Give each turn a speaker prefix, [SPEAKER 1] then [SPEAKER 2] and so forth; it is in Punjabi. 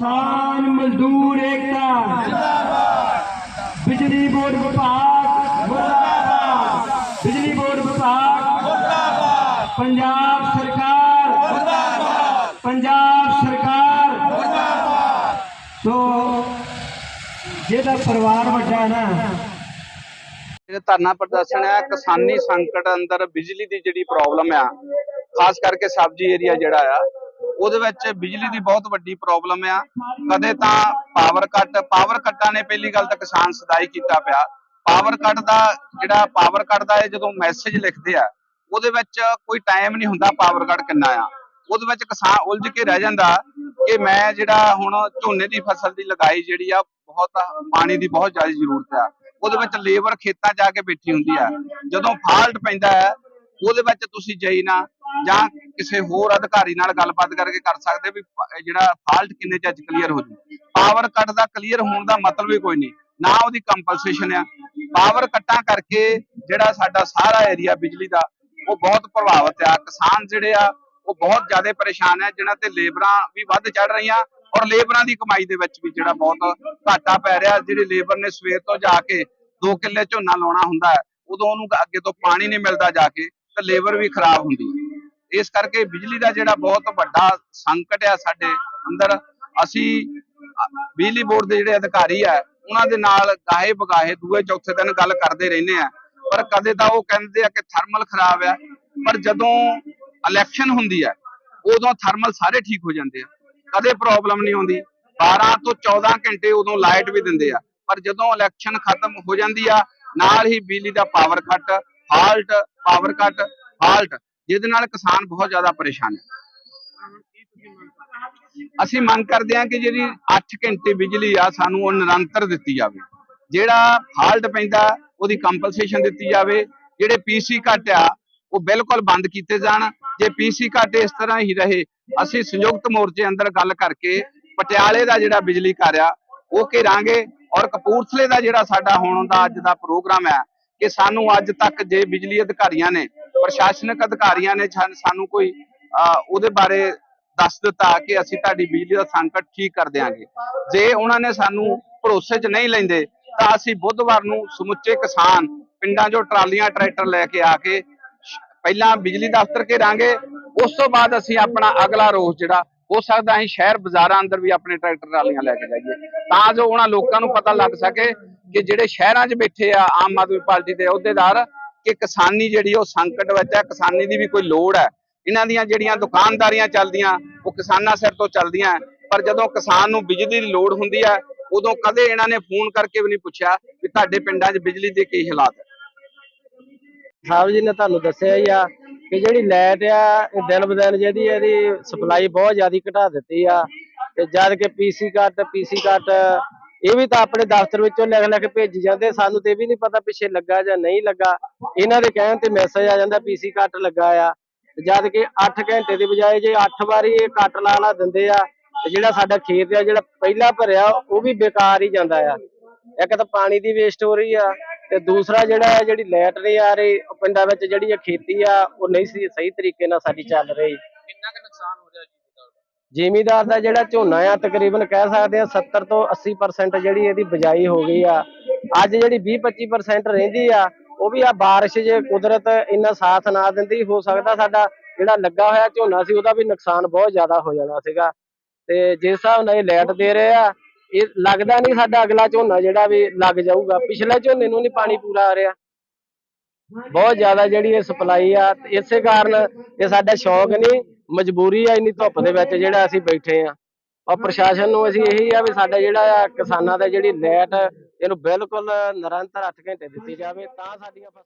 [SPEAKER 1] ਕਿਸਾਨ ਮਜ਼ਦੂਰ ਏਕਤਾ। ਬਿਜਲੀ ਬੋਰਡ ਵਿਭਾਗ। ਮੁਰਦਾਬਾਦ ਬਿਜਲੀ ਬੋਰਡ ਵਿਭਾਗ। ਮੁਰਦਾਬਾਦ ਪੰਜਾਬ ਸਰਕਾਰ। ਮੁਰਦਾਬਾਦ ਪੰਜਾਬ ਸਰਕਾਰ। ਮੁਰਦਾਬਾਦ ਸੋ, ਜਿਹਦਾ ਪਰਿਵਾਰ ਵੱਡਾ ਨਾ।
[SPEAKER 2] ਜਿਹੜਾ ਧਰਨਾ ਪ੍ਰਦਰਸ਼ਨ ਹੈ, ਕਿਸਾਨੀ ਸੰਕਟ ਅੰਦਰ ਬਿਜਲੀ ਦੀ ਜਿਹੜੀ ਪ੍ਰੋਬਲਮ ਆ, ਖਾਸ ਕਰਕੇ ਸਬਜ਼ੀ ਏਰੀਆ ਜਿਹੜਾ ਆ ਉਹਦੇ ਵਿੱਚ ਬਿਜਲੀ ਦੀ ਬਹੁਤ ਵੱਡੀ ਪ੍ਰੋਬਲਮ ਆ। ਕਦੇ ਤਾਂ ਪਾਵਰ ਕੱਟ ਪਾਵਰ ਕੱਟਾਂ ਨੇ ਪਹਿਲੀ ਗੱਲ ਤਾਂ ਕਿਸਾਨ ਸਦਾਈ ਕੀਤਾ ਪਿਆ। ਪਾਵਰ ਕੱਟ ਦਾ ਜਿਹੜਾ ਪਾਵਰ ਕੱਟ ਦਾ ਇਹ ਜਦੋਂ ਮੈਸੇਜ ਲਿਖਦੇ ਆ, ਉਹਦੇ ਵਿੱਚ ਕੋਈ ਟਾਈਮ ਨਹੀਂ ਹੁੰਦਾ ਪਾਵਰ ਕੱਟ ਕਿੰਨਾ ਆ। ਉਹਦੇ ਵਿੱਚ ਕਿਸਾਨ ਉਲਝ ਕੇ ਰਹਿ ਜਾਂਦਾ ਕਿ ਮੈਂ ਜਿਹੜਾ ਹੁਣ ਝੋਨੇ ਦੀ ਫਸਲ ਦੀ ਲਗਾਈ ਜਿਹੜੀ ਆ, ਬਹੁਤ ਪਾਣੀ ਦੀ ਬਹੁਤ ਜ਼ਿਆਦਾ ਜ਼ਰੂਰਤ ਆ। ਉਹਦੇ ਵਿੱਚ ਲੇਬਰ ਖੇਤਾਂ ਜਾ ਕੇ ਬੈਠੀ ਹੁੰਦੀ ਆ। ਜਦੋਂ ਫਾਲਟ ਪੈਂਦਾ ਹੈ ਉਹਦੇ ਵਿੱਚ ਤੁਸੀਂ ਜਈ ਨਾ ਜਾਂ ਕਿਸੇ ਹੋਰ ਅਧਿਕਾਰੀ ਨਾਲ ਗੱਲਬਾਤ ਕਰਕੇ ਕਰ ਸਕਦੇ ਵੀ ਜਿਹੜਾ ਫਾਲਟ ਕਿੰਨੇ ਚ ਅੱਜ ਕਲੀਅਰ ਹੋ ਜੂ। ਪਾਵਰ ਕੱਟ ਦਾ ਕਲੀਅਰ ਹੋਣ ਦਾ ਮਤਲਬ ਹੀ ਕੋਈ ਨਹੀਂ। ਨਾ ਉਹਦੀ ਕੰਪਨਸੇਸ਼ਨ ਆ। ਪਾਵਰ ਕੱਟਾਂ ਕਰਕੇ ਜਿਹੜਾ ਸਾਡਾ ਸਾਰਾ ਏਰੀਆ ਬਿਜਲੀ ਦਾ, ਉਹ ਬਹੁਤ ਪ੍ਰਭਾਵਿਤ ਆ। ਕਿਸਾਨ ਜਿਹੜੇ ਆ, ਉਹ ਬਹੁਤ ਜ਼ਿਆਦਾ ਪਰੇਸ਼ਾਨ ਹੈ ਜਿਨ੍ਹਾਂ ਤੇ ਲੇਬਰਾਂ ਵੀ ਵੱਧ ਚੜ ਰਹੀਆਂ ਔਰ ਲੇਬਰਾਂ ਦੀ ਕਮਾਈ ਦੇ ਵਿੱਚ ਵੀ ਜਿਹੜਾ ਬਹੁਤ ਘਾਟਾ ਪੈ ਰਿਹਾ। ਜਿਹੜੇ ਲੇਬਰ ਨੇ ਸਵੇਰ ਤੋਂ ਜਾ ਕੇ 2 ਕਿੱਲੇ ਝੋਨਾ ਲਾਉਣਾ ਹੁੰਦਾ ਹੈ ਉਦੋਂ ਉਹਨੂੰ ਅੱਗੇ ਤੋਂ ਪਾਣੀ ਨਹੀਂ ਮਿਲਦਾ ਜਾ ਕੇ। ਤਾਂ ਲੇਬਰ ਵੀ ਖਰਾਬ ਹੁੰਦੀ ਹੈ। ਇਸ ਕਰਕੇ ਬਿਜਲੀ ਦਾ ਜਿਹੜਾ ਬਹੁਤ ਵੱਡਾ ਸੰਕਟ ਆ ਸਾਡੇ ਅੰਦਰ, ਅਸੀਂ ਬਿਜਲੀ ਬੋਰਡ ਦੇ ਜਿਹੜੇ ਅਧਿਕਾਰੀ ਆ, ਉਹਨਾਂ ਦੇ ਨਾਲ ਗਾਹੇ ਬਗਾਹੇ ਦੂਏ ਚੌਥੇ ਦਿਨ ਗੱਲ ਕਰਦੇ ਰਹਿੰਦੇ ਆ। ਪਰ ਕਦੇ ਤਾਂ ਉਹ ਕਹਿੰਦੇ ਆ ਕਿ ਥਰਮਲ ਖਰਾਬ ਆ, ਪਰ ਜਦੋਂ ਇਲੈਕਸ਼ਨ ਹੁੰਦੀ ਹੈ ਉਦੋਂ ਥਰਮਲ ਸਾਰੇ ਠੀਕ ਹੋ ਜਾਂਦੇ ਆ। ਕਦੇ ਪ੍ਰੋਬਲਮ ਨਹੀਂ ਆਉਂਦੀ। 12 ਤੋਂ 14 ਘੰਟੇ ਉਦੋਂ ਲਾਈਟ ਵੀ ਦਿੰਦੇ ਆ। ਪਰ ਜਦੋਂ ਇਲੈਕਸ਼ਨ ਖਤਮ ਹੋ ਜਾਂਦੀ ਆ, ਨਾਲ ਹੀ ਬਿਜਲੀ ਦਾ power cut fault power cut fault ਜਿਹਦੇ ਨਾਲ ਕਿਸਾਨ ਬਹੁਤ ਜ਼ਿਆਦਾ ਪਰੇਸ਼ਾਨ ਹੈ। ਅਸੀਂ ਮੰਗ ਕਰਦੇ ਹਾਂ ਕਿ ਜਿਹੜੀ 8 ਘੰਟੇ ਬਿਜਲੀ ਆ, ਸਾਨੂੰ ਉਹ ਨਿਰੰਤਰ ਦਿੱਤੀ ਜਾਵੇ। ਜਿਹੜਾ ਫਾਲਟ ਪੈਂਦਾ, ਉਹਦੀ ਕੰਪਨਸੇਸ਼ਨ ਦਿੱਤੀ ਜਾਵੇ। ਜਿਹੜੇ ਪੀਸੀ ਘੱਟ ਆ, ਉਹ ਬਿਲਕੁਲ ਬੰਦ ਕੀਤੇ ਜਾਣ। ਜੇ ਪੀਸੀ ਘੱਟ ਇਸ ਤਰ੍ਹਾਂ ਹੀ ਰਹੇ, ਅਸੀਂ ਸੰਯੁਕਤ ਮੋਰਚੇ ਅੰਦਰ ਗੱਲ ਕਰਕੇ ਪਟਿਆਲੇ ਦਾ ਜਿਹੜਾ ਬਿਜਲੀ ਘਰ ਆ, ਉਹ ਘੇਰਾਂਗੇ। ਔਰ ਕਪੂਰਥਲੇ ਦਾ ਜਿਹੜਾ ਸਾਡਾ ਹੁਣ ਦਾ ਅੱਜ ਦਾ ਪ੍ਰੋਗਰਾਮ ਹੈ ਕਿ ਸਾਨੂੰ ਅੱਜ ਤੱਕ ਜੇ ਬਿਜਲੀ ਅਧਿਕਾਰੀਆਂ ਨੇ ਪ੍ਰਸ਼ਾਸਨਿਕ ਅਧਿਕਾਰੀਆਂ ਨੇ ਸਾਨੂੰ ਕੋਈ ਅਹ, ਉਹਦੇ ਬਾਰੇ ਦੱਸ ਦਿੱਤਾ ਕਿ ਅਸੀਂ ਤੁਹਾਡੀ ਬਿਜਲੀ ਦਾ ਸੰਕਟ ਠੀਕ ਕਰ ਦਿਆਂਗੇ। ਜੇ ਉਹਨਾਂ ਨੇ ਸਾਨੂੰ ਭਰੋਸੇ 'ਚ ਨਹੀਂ ਲੈਂਦੇ ਤਾਂ ਅਸੀਂ ਬੁੱਧਵਾਰ ਨੂੰ ਸਮੁੱਚੇ ਕਿਸਾਨ ਪਿੰਡਾਂ 'ਚੋਂ ਟਰਾਲੀਆਂ ਟਰੈਕਟਰ ਲੈ ਕੇ ਆ ਕੇ ਪਹਿਲਾਂ ਬਿਜਲੀ ਦਫ਼ਤਰ ਘੇਰਾਂਗੇ ਉਸ ਤੋਂ ਬਾਅਦ ਅਸੀਂ ਆਪਣਾ ਅਗਲਾ ਰੋਸ ਜਿਹੜਾ ਹੋ ਸਕਦਾ ਅਸੀਂ ਸ਼ਹਿਰ ਬਾਜ਼ਾਰਾਂ ਅੰਦਰ ਵੀ ਆਪਣੇ ਟਰੈਕਟਰ ਟਰਾਲੀਆਂ ਲੈ ਕੇ ਜਾਈਏ। ਤਾਂ ਜੋ ਉਹਨਾਂ ਲੋਕਾਂ ਨੂੰ ਪਤਾ ਲੱਗ ਸਕੇ ਕਿ ਜਿਹੜੇ ਸ਼ਹਿਰਾਂ 'ਚ ਬੈਠੇ ਆ ਆਮ ਆਦਮੀ ਪਾਰਟੀ ਦੇ ਅਹੁਦੇਦਾਰ ਕਿ ਕਿਸਾਨੀ ਜਿਹੜੀ ਉਹ ਸੰਕਟ ਵਿੱਚ ਹੈ, ਕਿਸਾਨੀ ਦੀ ਵੀ ਕੋਈ ਲੋੜ ਹੈ। ਇਹਨਾਂ ਦੀਆਂ ਜਿਹੜੀਆਂ ਦੁਕਾਨਦਾਰੀਆਂ ਚੱਲਦੀਆਂ, ਉਹ ਕਿਸਾਨਾਂ ਸਿਰ ਤੋਂ ਚੱਲਦੀਆਂ ਪਰ ਜਦੋਂ ਕਿਸਾਨ ਨੂੰ ਬਿਜਲੀ ਦੀ ਲੋੜ ਹੁੰਦੀ ਹੈ, ਉਦੋਂ ਕਦੇ ਇਹਨਾਂ ਨੇ ਫੋਨ ਕਰਕੇ ਵੀ ਨਹੀਂ ਪੁੱਛਿਆ ਕਿ ਤੁਹਾਡੇ ਪਿੰਡਾਂ 'ਚ ਬਿਜਲੀ ਦੇ ਕੀ ਹਾਲਾਤ ਹੈ।
[SPEAKER 3] ਸਾਹਿਬ ਜੀ ਨੇ ਤੁਹਾਨੂੰ ਦੱਸਿਆ ਹੀ ਆ ਕਿ ਜਿਹੜੀ ਲਾਈਟ ਆ, ਇਹ ਦਿਨ ਬਦਨ ਜਿਹਦੀ ਇਹਦੀ ਸਪਲਾਈ ਬਹੁਤ ਜ਼ਿਆਦਾ ਘਟਾ ਦਿੱਤੀ ਆ। ਤੇ ਜਦ ਕਿ ਪੀਸੀ ਕੱਟ ਪੀਸੀ ਕੱਟ, ਇਹ ਵੀ ਤਾਂ ਆਪਣੇ ਦਫ਼ਤਰ ਵਿੱਚੋਂ ਲਿਖ ਲਿਖ ਭੇਜੀ ਜਾਂਦੇ। ਸਾਨੂੰ ਤੇ ਇਹ ਵੀ ਨਹੀਂ ਪਤਾ ਪਿੱਛੇ ਲੱਗਾ ਜਾਂ ਨਹੀਂ ਲੱਗਾ। ਇਹਨਾਂ ਦੇ ਕਹਿਣ ਤੇ ਮੈਸੇਜ ਆ ਜਾਂਦਾ ਪੀਸੀ ਕੱਟ ਲੱਗਾ ਆ। ਤੇ ਜਦ ਕਿ 8 ਘੰਟੇ ਦੀ ਬਜਾਏ ਜੇ 8 ਵਾਰੀ ਇਹ ਕੱਟ ਲਾ ਲਾ ਦਿੰਦੇ ਆ, ਤੇ ਜਿਹੜਾ ਸਾਡਾ ਖੇਤ ਆ, ਜਿਹੜਾ ਪਹਿਲਾਂ ਭਰਿਆ, ਉਹ ਵੀ ਬੇਕਾਰ ਹੀ ਜਾਂਦਾ ਆ। ਇੱਕ ਤਾਂ ਪਾਣੀ ਦੀ ਵੇਸਟ ਹੋ ਰਹੀ ਆ। ਤੇ ਦੂਸਰਾ ਜਿਹੜਾ ਹੈ ਜਿਹੜੀ ਲਾਈਟ ਨਹੀਂ ਆ ਰਹੀ ਉਹ ਪਿੰਡਾਂ ਵਿੱਚ ਜਿਹੜੀ ਇਹ ਖੇਤੀ ਆ ਉਹ ਨਹੀਂ ਸੀ ਸਹੀ ਤਰੀਕੇ ਨਾਲ ਸਾਡੀ ਚੱਲ ਰਹੀ।
[SPEAKER 2] ਕਿੰਨਾ ਕੁ ਨੁਕਸਾਨ ਹੋ ਰਿਹਾ
[SPEAKER 3] ਜ਼ਿਮੀਦਾਰ ਦਾ? ਜਿਹੜਾ ਝੋਨਾ ਆ ਤਕਰੀਬਨ ਕਹਿ ਸਕਦੇ ਆ 70 ਤੋਂ 80% ਜਿਹੜੀ ਇਹਦੀ ਬਜਾਈ ਹੋ ਗਈ ਆ। ਅੱਜ ਜਿਹੜੀ 20-25% ਰਹਿੰਦੀ ਆ ਉਹ ਵੀ ਆ ਬਾਰਿਸ਼ ਜੇ ਕੁਦਰਤ ਇੰਨਾ ਸਾਥ ਨਾ ਦਿੰਦੀ ਹੋ ਸਕਦਾ ਸਾਡਾ ਜਿਹੜਾ ਲੱਗਾ ਹੋਇਆ ਝੋਨਾ ਸੀ ਉਹਦਾ ਵੀ ਨੁਕਸਾਨ ਬਹੁਤ ਜ਼ਿਆਦਾ ਹੋ ਜਾਣਾ ਸੀਗਾ। ਤੇ ਜਿਸ ਹਿਸਾਬ ਨਾਲ ਇਹ ਲਾਈਟ ਦੇ ਰਹੇ ਆ ਇਹ ਲੱਗਦਾ ਨਹੀਂ ਸਾਡਾ ਅਗਲਾ ਝੋਨਾ ਜਿਹੜਾ ਵੀ ਲੱਗ ਜਾਊਗਾ। ਪਿਛਲੇ ਝੋਨੇ ਨੂੰ ਨਹੀਂ ਪਾਣੀ ਪੂਰਾ ਆ ਰਿਹਾ। ਬਹੁਤ ਜ਼ਿਆਦਾ ਜਿਹੜੀ ਇਹ ਸਪਲਾਈ ਆ, ਇਸੇ ਕਾਰਨ ਇਹ ਸਾਡਾ ਸ਼ੌਕ ਨਹੀਂ, ਮਜਬੂਰੀ ਆ ਇੰਨੀ ਧੁੱਪ ਦੇ ਵਿੱਚ ਜਿਹੜਾ ਅਸੀਂ ਬੈਠੇ ਆ। ਔਰ ਪ੍ਰਸ਼ਾਸਨ ਨੂੰ ਅਸੀਂ ਇਹੀ ਆ ਵੀ ਸਾਡਾ ਜਿਹੜਾ ਆ ਕਿਸਾਨਾਂ ਦਾ ਜਿਹੜੀ ਲਾਈਟ ਇਹਨੂੰ ਬਿਲਕੁਲ ਨਿਰੰਤਰ 8 ਘੰਟੇ ਦਿੱਤੀ ਜਾਵੇ ਤਾਂ ਸਾਡੀਆਂ ਫਸਲਾਂ